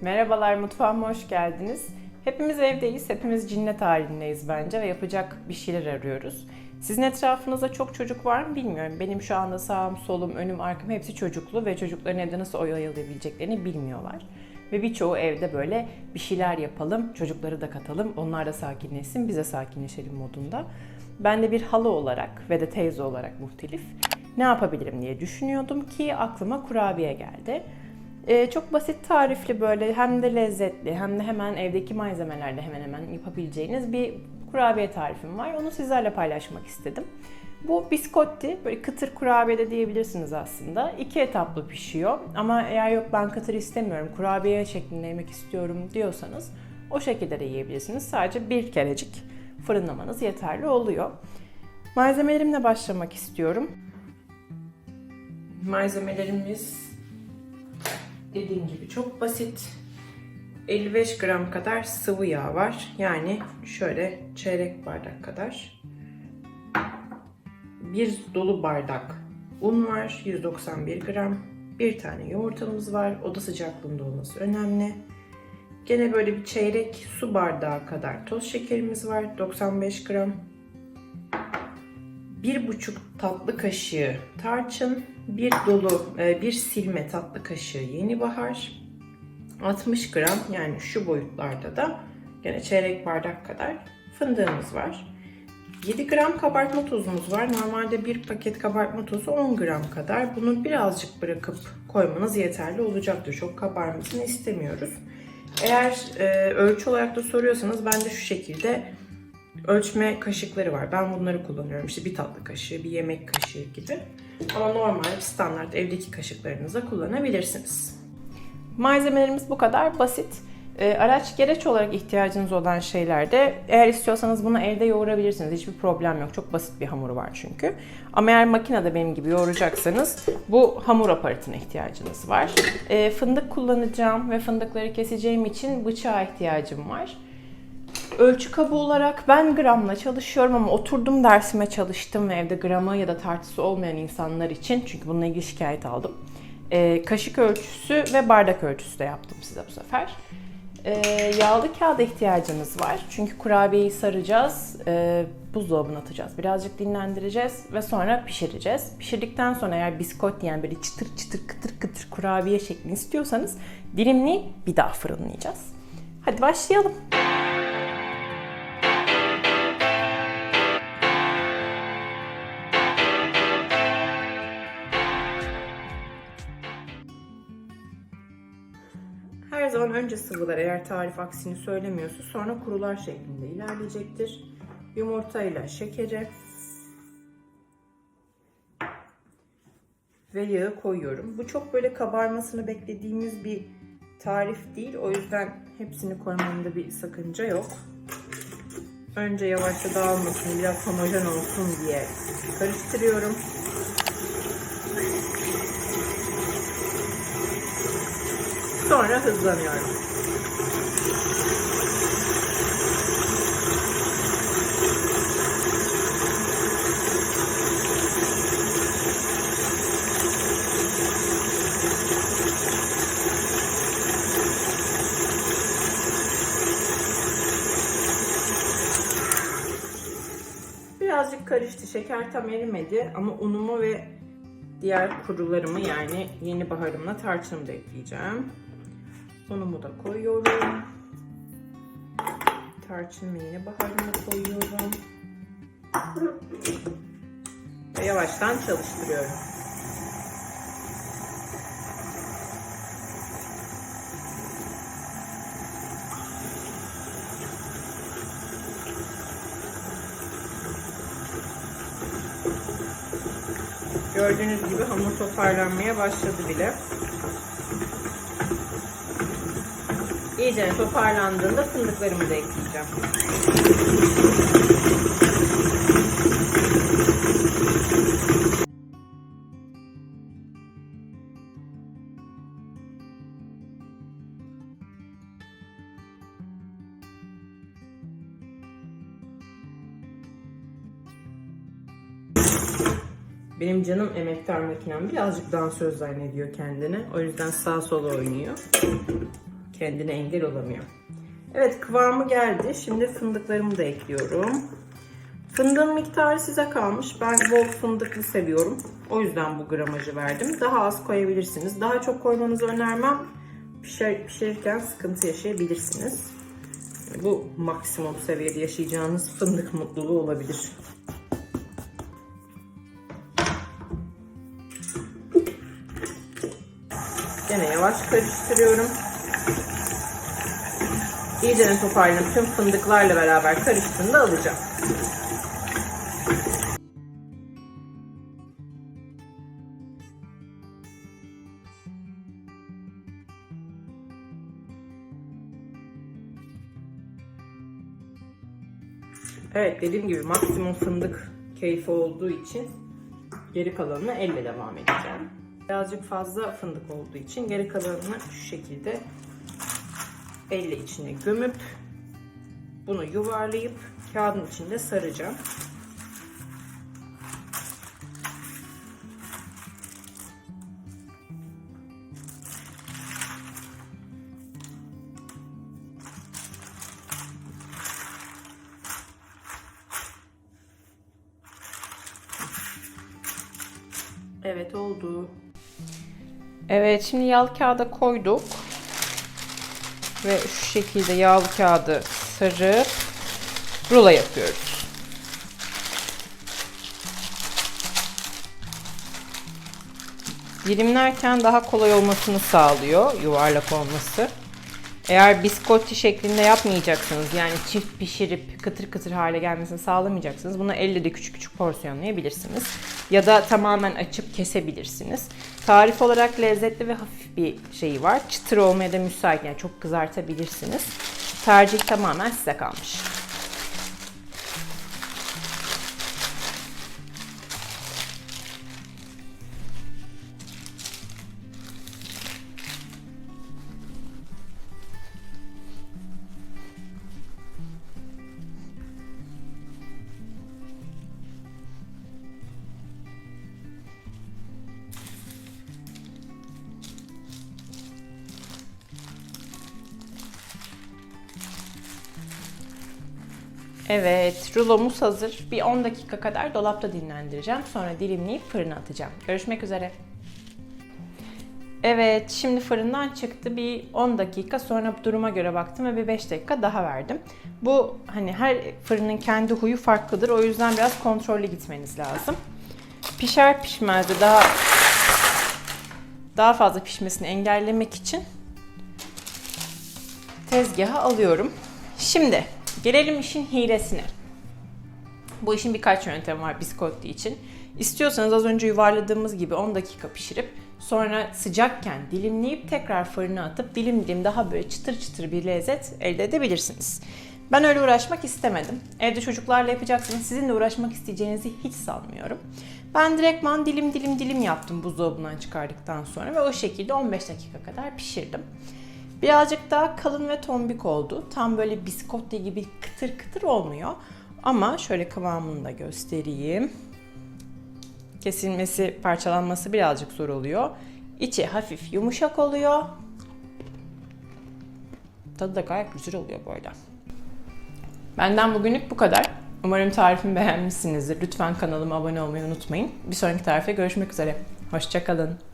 Merhabalar, mutfağıma hoş geldiniz. Hepimiz evdeyiz, hepimiz cinnet halindeyiz bence ve yapacak bir şeyler arıyoruz. Sizin etrafınızda çok çocuk var mı bilmiyorum. Benim şu anda sağım, solum, önüm, arkam hepsi çocuklu ve çocukların evde nasıl oyalayabileceklerini bilmiyorlar. Ve birçoğu evde böyle bir şeyler yapalım, çocukları da katalım, onlar da sakinleşsin, biz de sakinleşelim modunda. Ben de bir halı olarak ve de teyze olarak muhtelif ne yapabilirim diye düşünüyordum ki aklıma kurabiye geldi. Ee, çok basit tarifli böyle hem de lezzetli hem de hemen evdeki malzemelerle hemen hemen yapabileceğiniz bir kurabiye tarifim var. Onu sizlerle paylaşmak istedim. Bu biskotti, böyle kıtır kurabiye de diyebilirsiniz aslında. İki etaplı pişiyor ama eğer yok ben kıtır istemiyorum, kurabiye şeklinde yemek istiyorum diyorsanız o şekilde de yiyebilirsiniz. Sadece bir kerecik fırınlamanız yeterli oluyor. Malzemelerimle başlamak istiyorum. Malzemelerimiz dediğim gibi çok basit. 55 gram kadar sıvı yağ var. Yani şöyle çeyrek bardak kadar. Bir dolu bardak un var. 191 gram. Bir tane yumurtamız var. Oda sıcaklığında olması önemli. Gene böyle bir çeyrek su bardağı kadar toz şekerimiz var. 95 gram. Bir buçuk tatlı kaşığı tarçın, bir dolu, e, bir silme tatlı kaşığı yeni bahar, 60 gram yani şu boyutlarda da gene çeyrek bardak kadar fındığımız var. 7 gram kabartma tozumuz var. Normalde bir paket kabartma tozu 10 gram kadar. Bunu birazcık bırakıp koymanız yeterli olacaktır. Çok kabarmasını istemiyoruz. Eğer e, ölçü olarak da soruyorsanız ben de şu şekilde ölçme kaşıkları var. Ben bunları kullanıyorum. İşte bir tatlı kaşığı, bir yemek kaşığı gibi. Ama normal standart evdeki kaşıklarınızı kullanabilirsiniz. Malzemelerimiz bu kadar basit. Ee, Araç gereç olarak ihtiyacınız olan şeylerde eğer istiyorsanız bunu evde yoğurabilirsiniz. Hiçbir problem yok. Çok basit bir hamuru var çünkü. Ama eğer makinede benim gibi yoğuracaksanız bu hamur aparatına ihtiyacınız var. Ee, Fındık kullanacağım ve fındıkları keseceğim için bıçağa ihtiyacım var. Ölçü kabı olarak ben gramla çalışıyorum ama oturdum dersime çalıştım ve evde grama ya da tartısı olmayan insanlar için çünkü bununla ilgili şikayet aldım. Ee, kaşık ölçüsü ve bardak ölçüsü de yaptım size bu sefer. Ee, yağlı kağıda ihtiyacımız var. Çünkü kurabiyeyi saracağız, e, buzdolabına atacağız. Birazcık dinlendireceğiz ve sonra pişireceğiz. Pişirdikten sonra eğer biskot yani böyle çıtır çıtır kıtır kıtır kurabiye şeklini istiyorsanız dilimli bir daha fırınlayacağız. Hadi başlayalım. Zaman önce sıvılar eğer tarif aksini söylemiyorsa sonra kurular şeklinde ilerleyecektir. Yumurtayla şekeri ve yağı koyuyorum. Bu çok böyle kabarmasını beklediğimiz bir tarif değil. O yüzden hepsini koymamda bir sakınca yok. Önce yavaşça dağılmasın, biraz homojen olsun diye karıştırıyorum. Sonra hızlanıyorum. Birazcık karıştı. Şeker tam erimedi ama unumu ve diğer kurularımı yani yeni baharımla tarçınımı da ekleyeceğim. Unumu da koyuyorum. Tarçın ve yeni baharımı koyuyorum. Ve yavaştan çalıştırıyorum. Gördüğünüz gibi hamur toparlanmaya başladı bile. İyice toparlandığında fındıklarımı da ekleyeceğim. Benim canım emektar makinem birazcık dansöz zannediyor kendini. O yüzden sağ sola oynuyor. Kendine engel olamıyor. Evet kıvamı geldi. Şimdi fındıklarımı da ekliyorum. Fındığın miktarı size kalmış. Ben bol fındıklı seviyorum. O yüzden bu gramajı verdim. Daha az koyabilirsiniz. Daha çok koymanızı önermem. Pişer, pişirirken sıkıntı yaşayabilirsiniz. Bu maksimum seviyede yaşayacağınız fındık mutluluğu olabilir. Yine yavaş karıştırıyorum. İyice toparlayıp tüm fındıklarla beraber karıştığında alacağım. Evet dediğim gibi maksimum fındık keyfi olduğu için geri kalanını elle devam edeceğim. Birazcık fazla fındık olduğu için geri kalanını şu şekilde elle içine gömüp bunu yuvarlayıp kağıdın içinde saracağım. Evet oldu. Evet şimdi yağlı kağıda koyduk. Ve şu şekilde yağlı kağıdı sarıp rulo yapıyoruz. Dilimlerken daha kolay olmasını sağlıyor yuvarlak olması. Eğer biskotti şeklinde yapmayacaksınız yani çift pişirip kıtır kıtır hale gelmesini sağlamayacaksınız. Bunu elle de küçük küçük porsiyonlayabilirsiniz. Ya da tamamen açıp kesebilirsiniz. Tarif olarak lezzetli ve hafif bir şeyi var. Çıtır olmaya da müsait yani çok kızartabilirsiniz. Tercih tamamen size kalmış. Evet, rulomuz hazır. Bir 10 dakika kadar dolapta dinlendireceğim. Sonra dilimleyip fırına atacağım. Görüşmek üzere. Evet, şimdi fırından çıktı. Bir 10 dakika sonra duruma göre baktım ve bir 5 dakika daha verdim. Bu hani her fırının kendi huyu farklıdır. O yüzden biraz kontrollü gitmeniz lazım. Pişer pişmez de daha daha fazla pişmesini engellemek için tezgaha alıyorum. Şimdi gelelim işin hilesine. Bu işin birkaç yöntemi var biskotti için. İstiyorsanız az önce yuvarladığımız gibi 10 dakika pişirip sonra sıcakken dilimleyip tekrar fırına atıp dilim dilim daha böyle çıtır çıtır bir lezzet elde edebilirsiniz. Ben öyle uğraşmak istemedim. Evde çocuklarla yapacaksınız. Sizinle uğraşmak isteyeceğinizi hiç sanmıyorum. Ben direktman dilim dilim dilim yaptım buzdolabından çıkardıktan sonra ve o şekilde 15 dakika kadar pişirdim. Birazcık daha kalın ve tombik oldu. Tam böyle biskotti gibi kıtır kıtır olmuyor. Ama şöyle kıvamını da göstereyim. Kesilmesi, parçalanması birazcık zor oluyor. İçi hafif yumuşak oluyor. Tadı da gayet güzel oluyor arada. Benden bugünlük bu kadar. Umarım tarifimi beğenmişsinizdir. Lütfen kanalıma abone olmayı unutmayın. Bir sonraki tarife görüşmek üzere. Hoşçakalın.